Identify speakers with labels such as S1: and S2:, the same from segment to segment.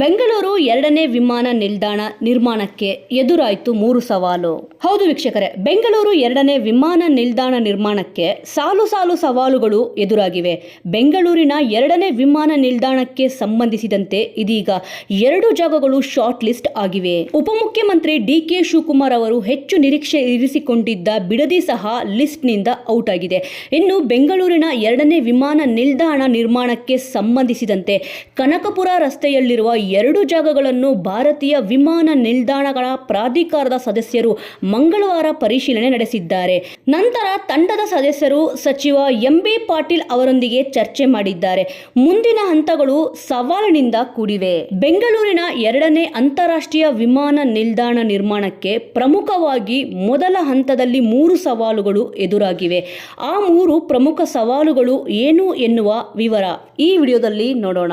S1: ಬೆಂಗಳೂರು ಎರಡನೇ ವಿಮಾನ ನಿಲ್ದಾಣ ನಿರ್ಮಾಣಕ್ಕೆ ಎದುರಾಯಿತು ಮೂರು ಸವಾಲು. ಹೌದು ವೀಕ್ಷಕರೇ, ಬೆಂಗಳೂರು ಎರಡನೇ ವಿಮಾನ ನಿಲ್ದಾಣ ನಿರ್ಮಾಣಕ್ಕೆ ಸಾಲು ಸಾಲು ಸವಾಲುಗಳು ಎದುರಾಗಿವೆ. ಬೆಂಗಳೂರಿನ ಎರಡನೇ ವಿಮಾನ ನಿಲ್ದಾಣಕ್ಕೆ ಸಂಬಂಧಿಸಿದಂತೆ ಇದೀಗ ಎರಡು ಜಾಗಗಳು ಶಾರ್ಟ್ ಲಿಸ್ಟ್ ಆಗಿವೆ. ಉಪಮುಖ್ಯಮಂತ್ರಿ ಡಿ ಕೆ ಶಿವಕುಮಾರ್ ಅವರು ಹೆಚ್ಚು ನಿರೀಕ್ಷೆ ಇರಿಸಿಕೊಂಡಿದ್ದ ಬಿಡದಿ ಸಹ ಲಿಸ್ಟ್ನಿಂದ ಔಟ್ ಆಗಿದೆ. ಇನ್ನು ಬೆಂಗಳೂರಿನ ಎರಡನೇ ವಿಮಾನ ನಿಲ್ದಾಣ ನಿರ್ಮಾಣಕ್ಕೆ ಸಂಬಂಧಿಸಿದಂತೆ ಕನಕಪುರ ರಸ್ತೆಯಲ್ಲಿರುವ ಎರಡು ಜಾಗಗಳನ್ನು ಭಾರತೀಯ ವಿಮಾನ ನಿಲ್ದಾಣಗಳ ಪ್ರಾಧಿಕಾರದ ಸದಸ್ಯರು ಮಂಗಳವಾರ ಪರಿಶೀಲನೆ ನಡೆಸಿದ್ದಾರೆ. ನಂತರ ತಂಡದ ಸದಸ್ಯರು ಸಚಿವ ಎಂ ಬಿ ಪಾಟೀಲ್ ಅವರೊಂದಿಗೆ ಚರ್ಚೆ ಮಾಡಿದ್ದಾರೆ. ಮುಂದಿನ ಹಂತಗಳು ಸವಾಲಿನಿಂದ ಕೂಡಿವೆ. ಬೆಂಗಳೂರಿನ ಎರಡನೇ ಅಂತಾರಾಷ್ಟ್ರೀಯ ವಿಮಾನ ನಿಲ್ದಾಣ ನಿರ್ಮಾಣಕ್ಕೆ ಪ್ರಮುಖವಾಗಿ ಮೊದಲ ಹಂತದಲ್ಲಿ ಮೂರು ಸವಾಲುಗಳು ಎದುರಾಗಿವೆ. ಆ ಮೂರು ಪ್ರಮುಖ ಸವಾಲುಗಳು ಏನು ಎನ್ನುವ ವಿವರ ಈ ವಿಡಿಯೋದಲ್ಲಿ ನೋಡೋಣ.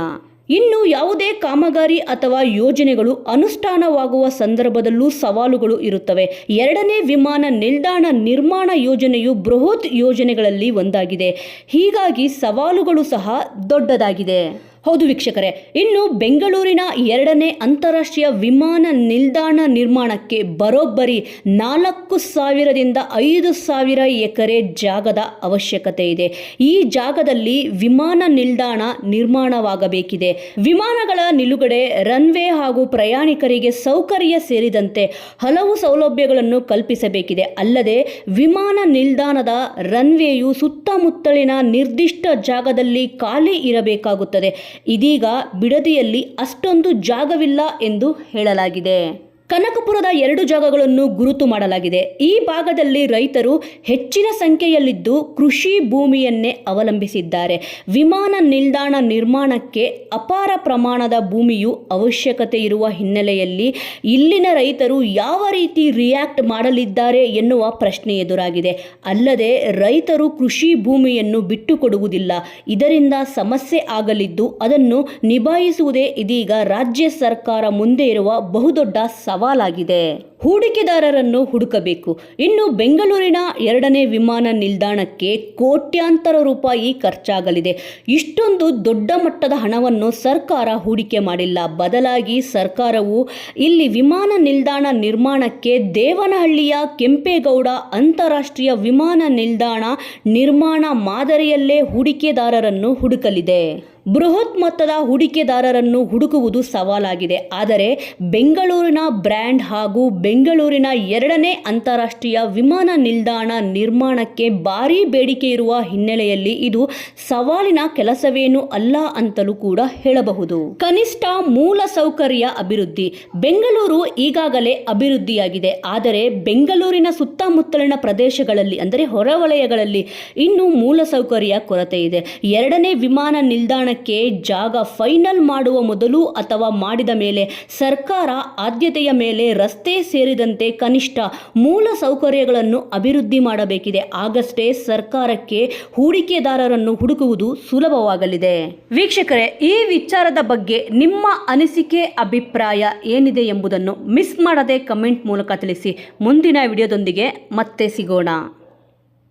S1: ಇನ್ನು ಯಾವುದೇ ಕಾಮಗಾರಿ ಅಥವಾ ಯೋಜನೆಗಳು ಅನುಷ್ಠಾನವಾಗುವ ಸಂದರ್ಭದಲ್ಲೂ ಸವಾಲುಗಳು ಇರುತ್ತವೆ. ಎರಡನೇ ವಿಮಾನ ನಿಲ್ದಾಣ ನಿರ್ಮಾಣ ಯೋಜನೆಯು ಬೃಹತ್ ಯೋಜನೆಗಳಲ್ಲಿ ಒಂದಾಗಿದೆ. ಹೀಗಾಗಿ ಸವಾಲುಗಳು ಸಹ ದೊಡ್ಡದಾಗಿದೆ. ಹೌದು ವೀಕ್ಷಕರೇ, ಇನ್ನು ಬೆಂಗಳೂರಿನ ಎರಡನೇ ಅಂತಾರಾಷ್ಟ್ರೀಯ ವಿಮಾನ ನಿಲ್ದಾಣ ನಿರ್ಮಾಣಕ್ಕೆ ಬರೋಬ್ಬರಿ ನಾಲ್ಕು ಸಾವಿರದಿಂದ ಐದು ಸಾವಿರ ಎಕರೆ ಜಾಗದ ಅವಶ್ಯಕತೆ ಇದೆ. ಈ ಜಾಗದಲ್ಲಿ ವಿಮಾನ ನಿಲ್ದಾಣ ನಿರ್ಮಾಣವಾಗಬೇಕಿದೆ. ವಿಮಾನಗಳ ನಿಲುಗಡೆ ರನ್ವೇ ಹಾಗೂ ಪ್ರಯಾಣಿಕರಿಗೆ ಸೌಕರ್ಯ ಸೇರಿದಂತೆ ಹಲವು ಸೌಲಭ್ಯಗಳನ್ನು ಕಲ್ಪಿಸಬೇಕಿದೆ. ಅಲ್ಲದೆ, ವಿಮಾನ ನಿಲ್ದಾಣದ ರನ್ವೇಯು ಸುತ್ತಮುತ್ತಲಿನ ನಿರ್ದಿಷ್ಟ ಜಾಗದಲ್ಲಿ ಖಾಲಿ ಇರಬೇಕಾಗುತ್ತದೆ. ಇದೀಗ ಬಿಡದಿಯಲ್ಲಿ ಅಷ್ಟೊಂದು ಜಾಗವಿಲ್ಲ ಎಂದು ಹೇಳಲಾಗಿದೆ. ಕನಕಪುರದ ಎರಡು ಜಾಗಗಳನ್ನು ಗುರುತು ಮಾಡಲಾಗಿದೆ. ಈ ಭಾಗದಲ್ಲಿ ರೈತರು ಹೆಚ್ಚಿನ ಸಂಖ್ಯೆಯಲ್ಲಿದ್ದು ಕೃಷಿ ಭೂಮಿಯನ್ನೇ ಅವಲಂಬಿಸಿದ್ದಾರೆ. ವಿಮಾನ ನಿಲ್ದಾಣ ನಿರ್ಮಾಣಕ್ಕೆ ಅಪಾರ ಪ್ರಮಾಣದ ಭೂಮಿಯು ಅವಶ್ಯಕತೆ ಇರುವ ಹಿನ್ನೆಲೆಯಲ್ಲಿ ಇಲ್ಲಿನ ರೈತರು ಯಾವ ರೀತಿ ರಿಯಾಕ್ಟ್ ಮಾಡಲಿದ್ದಾರೆ ಎನ್ನುವ ಪ್ರಶ್ನೆ ಎದುರಾಗಿದೆ. ಅಲ್ಲದೆ ರೈತರು ಕೃಷಿ ಭೂಮಿಯನ್ನು ಬಿಟ್ಟುಕೊಡುವುದಿಲ್ಲ. ಇದರಿಂದ ಸಮಸ್ಯೆ ಆಗಲಿದ್ದು ಅದನ್ನು ನಿಭಾಯಿಸುವುದೇ ಇದೀಗ ರಾಜ್ಯ ಸರ್ಕಾರ ಮುಂದೆ ಇರುವ ಬಹುದೊಡ್ಡ ಸವಾಲಾಗಿದೆ. ಹೂಡಿಕೆದಾರರನ್ನು ಹುಡುಕಬೇಕು. ಇನ್ನು ಬೆಂಗಳೂರಿನ ಎರಡನೇ ವಿಮಾನ ನಿಲ್ದಾಣಕ್ಕೆ ಕೋಟ್ಯಾಂತರ ರೂಪಾಯಿ ಖರ್ಚಾಗಲಿದೆ. ಇಷ್ಟೊಂದು ದೊಡ್ಡ ಮಟ್ಟದ ಹಣವನ್ನು ಸರ್ಕಾರ ಹೂಡಿಕೆ ಮಾಡಿಲ್ಲ. ಬದಲಾಗಿ ಸರ್ಕಾರವು ಇಲ್ಲಿ ವಿಮಾನ ನಿಲ್ದಾಣ ನಿರ್ಮಾಣಕ್ಕೆ ದೇವನಹಳ್ಳಿಯ ಕೆಂಪೇಗೌಡ ಅಂತಾರಾಷ್ಟ್ರೀಯ ವಿಮಾನ ನಿಲ್ದಾಣ ನಿರ್ಮಾಣ ಮಾದರಿಯಲ್ಲೇ ಹೂಡಿಕೆದಾರರನ್ನು ಹುಡುಕಲಿದೆ. ಬೃಹತ್ ಮೊತ್ತದ ಹೂಡಿಕೆದಾರರನ್ನು ಹುಡುಕುವುದು ಸವಾಲಾಗಿದೆ. ಆದರೆ ಬೆಂಗಳೂರಿನ ಬ್ರ್ಯಾಂಡ್ ಹಾಗೂ ಬೆಂಗಳೂರಿನ ಎರಡನೇ ಅಂತಾರಾಷ್ಟ್ರೀಯ ವಿಮಾನ ನಿಲ್ದಾಣ ನಿರ್ಮಾಣಕ್ಕೆ ಭಾರೀ ಬೇಡಿಕೆ ಇರುವ ಹಿನ್ನೆಲೆಯಲ್ಲಿ ಇದು ಸವಾಲಿನ ಕೆಲಸವೇನು ಅಲ್ಲ ಅಂತಲೂ ಕೂಡ ಹೇಳಬಹುದು. ಕನಿಷ್ಠ ಮೂಲ ಸೌಕರ್ಯ ಅಭಿವೃದ್ಧಿ. ಬೆಂಗಳೂರು ಈಗಾಗಲೇ ಅಭಿವೃದ್ಧಿಯಾಗಿದೆ. ಆದರೆ ಬೆಂಗಳೂರಿನ ಸುತ್ತಮುತ್ತಲಿನ ಪ್ರದೇಶಗಳಲ್ಲಿ, ಅಂದರೆ ಹೊರವಲಯಗಳಲ್ಲಿ ಇನ್ನೂ ಮೂಲಸೌಕರ್ಯ ಕೊರತೆ ಇದೆ ಎರಡನೇ ವಿಮಾನ ನಿಲ್ದಾಣ ಜಾಗ ಫೈನಲ್ ಮಾಡುವ ಮೊದಲು ಅಥವಾ ಮಾಡಿದ ಮೇಲೆ ಸರ್ಕಾರ ಆದ್ಯತೆಯ ಮೇಲೆ ರಸ್ತೆ ಸೇರಿದಂತೆ ಕನಿಷ್ಠ ಮೂಲ ಸೌಕರ್ಯಗಳನ್ನು ಅಭಿವೃದ್ಧಿ ಮಾಡಬೇಕಿದೆ. ಆಗಷ್ಟೇ ಸರ್ಕಾರಕ್ಕೆ ಹೂಡಿಕೆದಾರರನ್ನು ಹುಡುಕುವುದು ಸುಲಭವಾಗಲಿದೆ. ವೀಕ್ಷಕರೇ, ಈ ವಿಚಾರದ ಬಗ್ಗೆ ನಿಮ್ಮ ಅನಿಸಿಕೆ, ಅಭಿಪ್ರಾಯ ಏನಿದೆ ಎಂಬುದನ್ನು ಮಿಸ್ ಮಾಡದೆ ಕಮೆಂಟ್ ಮೂಲಕ ತಿಳಿಸಿ. ಮುಂದಿನ ವಿಡಿಯೋದೊಂದಿಗೆ ಮತ್ತೆ ಸಿಗೋಣ.